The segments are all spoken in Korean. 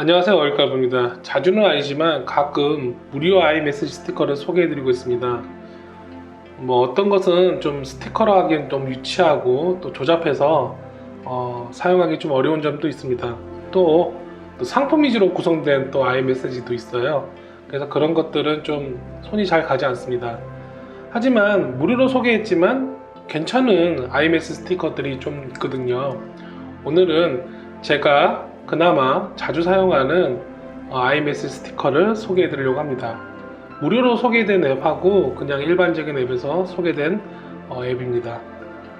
안녕하세요 얼갈부입니다. 자주는 아니지만 가끔 무료 아이메시지 스티커를 소개해드리고 있습니다. 뭐 어떤 것은 좀 스티커로 하기엔 좀 유치하고 또 조잡해서 어, 사용하기 좀 어려운 점도 있습니다. 또, 또 상품 위주로 구성된 또 아이메시지도 있어요. 그래서 그런 것들은 좀 손이 잘 가지 않습니다. 하지만 무료로 소개했지만 괜찮은 아이메시 스티커들이 좀 있거든요. 오늘은 제가 그나마 자주 사용하는 어, iMessage 스티커를 소개해 드리려고 합니다. 무료로 소개된 앱하고 그냥 일반적인 앱에서 소개된 어, 앱입니다.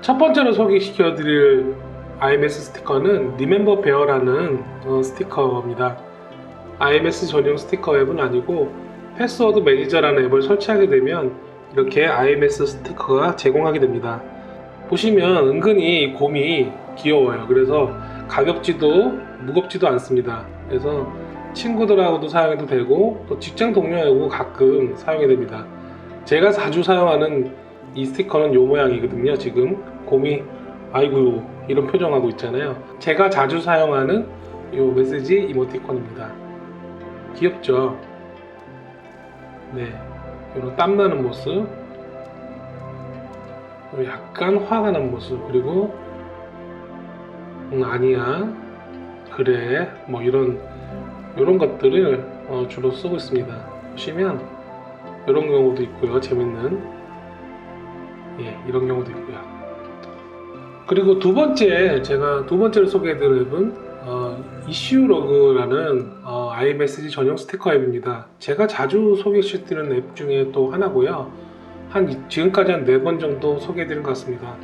첫 번째로 소개시켜 드릴 iMessage 스티커는 Remember Bear라는 어, 스티커입니다. iMessage 전용 스티커 앱은 아니고 패스워드 매니저라는 앱을 설치하게 되면 이렇게 iMessage 스티커가 제공하게 됩니다. 보시면 은근히 곰이 귀여워요. 그래서 가볍지도 무겁지도 않습니다. 그래서 친구들하고도 사용해도 되고 또 직장 동료하고 가끔 사용이 됩니다. 제가 자주 사용하는 이 스티커는 요 모양이거든요. 지금 곰이 아이고 이런 표정하고 있잖아요. 제가 자주 사용하는 요 메시지 이모티콘입니다. 귀엽죠? 네, 이런 땀나는 모습, 약간 화가 난 모습, 그리고 응 아니야 그래 뭐 이런 이런 것들을 어, 주로 쓰고 있습니다. 보시면 이런 경우도 있고요. 재밌는. 예 이런 경우도 있고요. 그리고 두 번째 제가 두 번째로 소개해드릴 앱은 어, 이슈로그라는 어, iMessage 전용 스티커 앱입니다. 제가 자주 소개시드리는 앱 중에 또 하나고요. 한 이- 지금까지 한 네 번 정도 소개해드린 것 같습니다.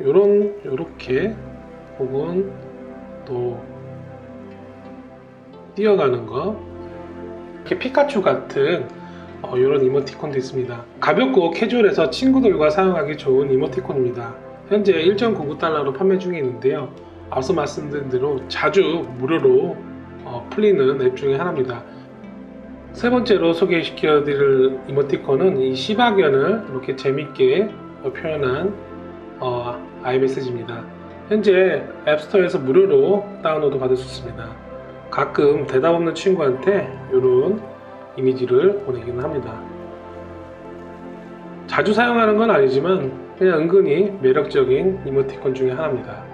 요런 요렇게 혹은 또 뛰어가는 거. 이렇게 피카츄 같은 어, 이런 이모티콘도 있습니다. 가볍고 캐주얼해서 친구들과 사용하기 좋은 이모티콘입니다. 현재 1.99달러로 판매 중에 있는데요. 앞서 말씀드린 대로 자주 무료로 어, 풀리는 앱 중에 하나입니다. 세 번째로 소개시켜 드릴 이모티콘은 이 시바견을 이렇게 재밌게 표현한 어, 아이메시지입니다. 현재 앱스토어에서 무료로 다운로드 받을 수 있습니다. 가끔 대답 없는 친구한테 이런 이미지를 보내기는 합니다. 자주 사용하는 건 아니지만 그냥 은근히 매력적인 이모티콘 중에 하나입니다.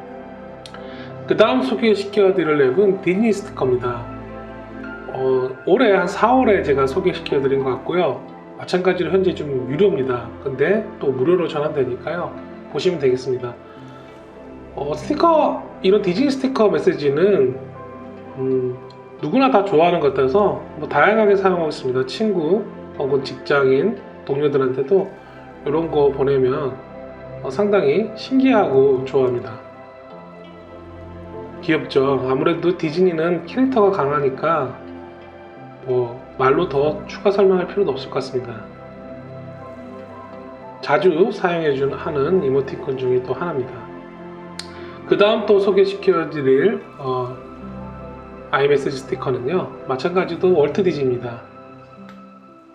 그 다음 소개시켜 드릴 앱은 디즈니 스티커입니다. 어, 올해 한 4월에 제가 소개시켜 드린 것 같고요. 마찬가지로 현재 좀 유료입니다. 근데 또 무료로 전환되니까요. 보시면 되겠습니다. 어, 스티커 이런 디즈니 스티커 메시지는 음, 누구나 다 좋아하는 것 같아서 뭐 다양하게 사용하고 있습니다. 친구 혹은 직장인 동료들한테도 이런 거 보내면 어, 상당히 신기하고 좋아합니다. 귀엽죠. 아무래도 디즈니는 캐릭터가 강하니까 뭐 말로 더 추가 설명할 필요도 없을 것 같습니다. 자주 사용해주는 이모티콘 중에 또 하나입니다. 그 다음 또 소개시켜드릴 어, iMessage 스티커는요 마찬가지도 월트 디즈니입니다.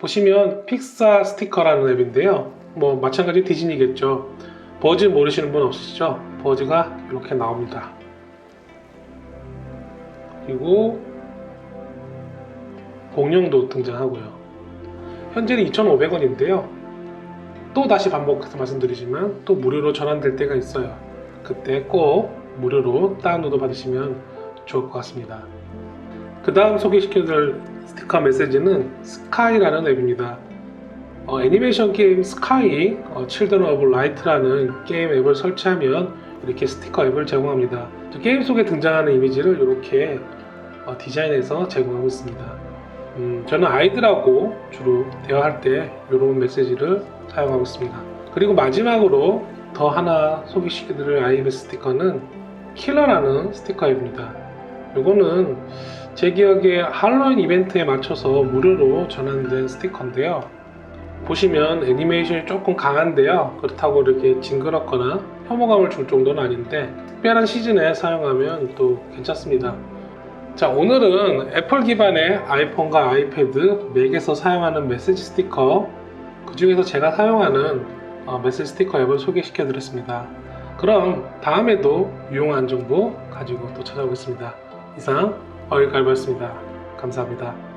보시면 픽사 스티커라는 앱인데요. 뭐 마찬가지 디즈니겠죠. 버즈 모르시는 분 없으시죠? 버즈가 이렇게 나옵니다. 그리고 공룡도 등장하고요. 현재는 2,500원인데요. 또 다시 반복해서 말씀드리지만 또 무료로 전환될 때가 있어요. 그때 꼭 무료로 다운로드 받으시면 좋을 것 같습니다. 그 다음 소개시켜드릴 스티커 메시지는 스카이라는 앱입니다. 어, 애니메이션 게임 스카이 어, 칠드런 오브 라이트라는 게임 앱을 설치하면 이렇게 스티커 앱을 제공합니다. 게임 속에 등장하는 이미지를 이렇게 어, 디자인해서 제공하고 있습니다. 음, 저는 아이들하고 주로 대화할 때 이런 메시지를 사용하고 있습니다. 그리고 마지막으로 더 하나 소개시켜드릴 아이베 스티커는 킬러라는 스티커 앱입니다. 이거는 제 기억에 할로윈 이벤트에 맞춰서 무료로 전환된 스티커인데요. 보시면 애니메이션이 조금 강한데요. 그렇다고 이렇게 징그럽거나 혐오감을 줄 정도는 아닌데 특별한 시즌에 사용하면 또 괜찮습니다. 자 오늘은 애플 기반의 아이폰과 아이패드 맥에서 사용하는 메시지 스티커 그 중에서 제가 사용하는 어, 메시지 스티커 앱을 소개시켜 드렸습니다. 그럼 다음에도 유용한 정보 가지고 또 찾아오겠습니다. 이상 어, 여기까지 봤습니다. 감사합니다.